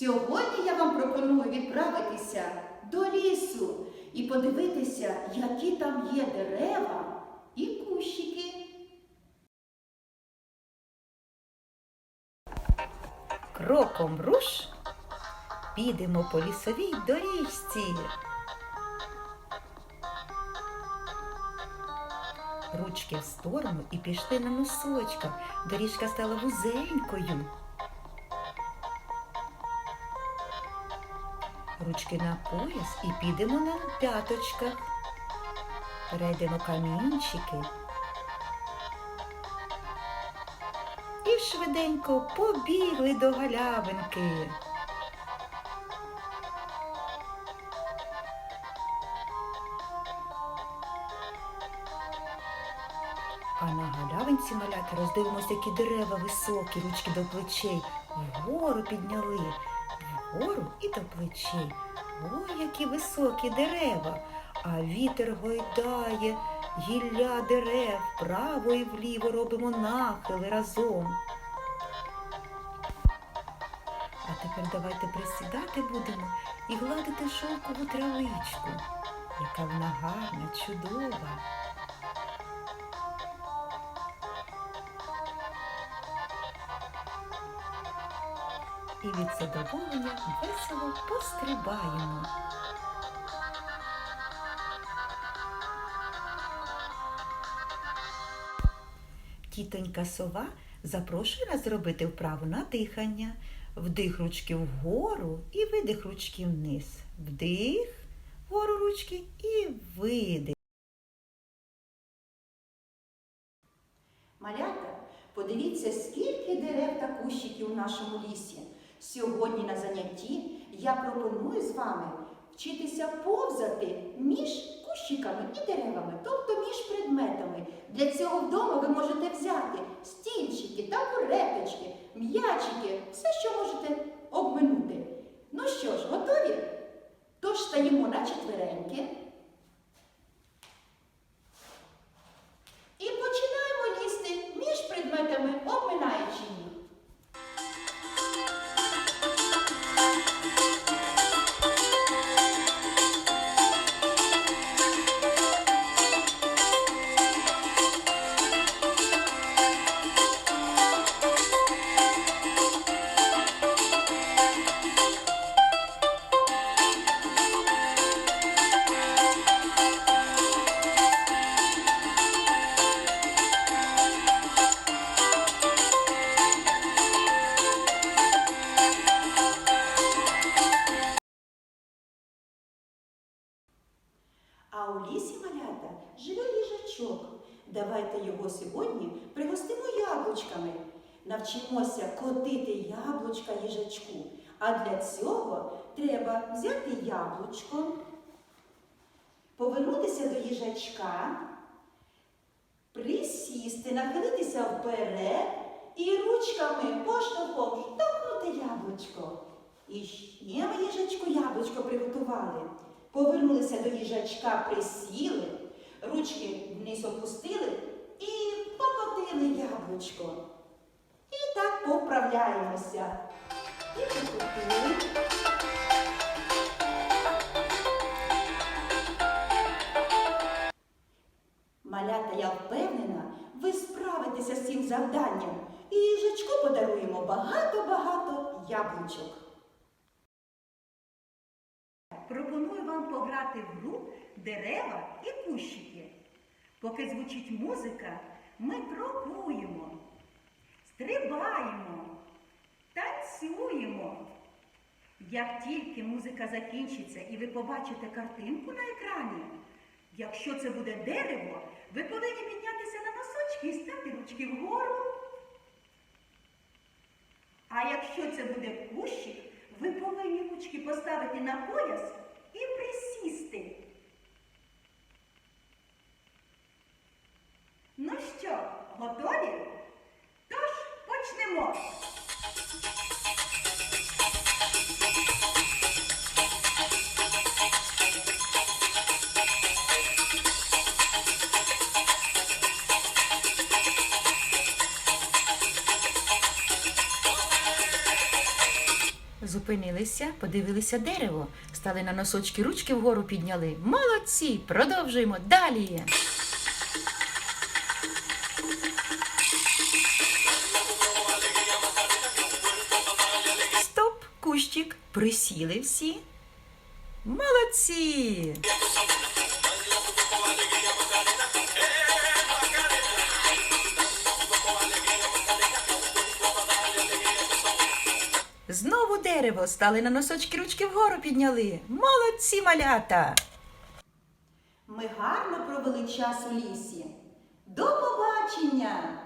Сьогодні я вам пропоную відправитися до лісу і подивитися, які там є дерева і кущики. Кроком руш, підемо по лісовій доріжці. Ручки в сторону і пішли на носочках. Доріжка стала вузенькою. Ручки на пояс і підемо на п'яточках. Перейдемо камінчики. І швиденько побігли до галявинки. А на галявинці малята роздивимося, які дерева високі, ручки до плечей. Вгору підняли, вгору і до плечей. Ой, які високі дерева, а вітер гойдає гілля дерев, вправо і вліво робимо нахили разом. А тепер давайте присідати будемо і гладити шовкову травичку, яка вона гарна, чудова. І від задоволення весело пострибаємо. Тітонька сова запрошує нас зробити вправу на дихання. Вдих ручки вгору і видих ручки вниз. Вдих, вгору ручки і видих. Малята, подивіться, скільки дерев та кущиків у нашому лісі. Сьогодні на занятті я пропоную з вами вчитися повзати між кущиками і деревами, тобто між предметами. Для цього вдома ви можете взяти стільчики, табуреточки, м'ячики, все, що можете обминути. У лісі малята живе їжачок. Давайте його сьогодні пригостимо яблучками. Навчимося котити яблучка їжачку. А для цього треба взяти яблучко, повернутися до їжачка, присісти, нахилитися вперед і ручками поштовхом штовхнути яблучко. І ще ми їжачку яблучко приготували. Повернулися до їжачка, присіли, ручки вниз опустили і покотили яблучко. І так поправляємося. І покотили. Малята, я впевнена, ви справитеся з цим завданням. І їжачку подаруємо багато-багато яблучок. Пропоную вам в гру дерева і кущики. Поки звучить музика, ми крокуємо, стрибаємо, танцюємо. Як тільки музика закінчиться і ви побачите картинку на екрані, якщо це буде дерево, ви повинні піднятися на носочки і стати ручки вгору. А якщо це буде кущик, ви повинні ручки поставити на пояс і присісти. Ну що, готові? Зупинилися, подивилися дерево, стали на носочки, ручки вгору підняли. Молодці! Продовжуємо далі. Стоп, кущик, присіли всі. Молодці! Дерево стали на носочки, ручки вгору підняли. Молодці малята! Ми гарно провели час у лісі. До побачення!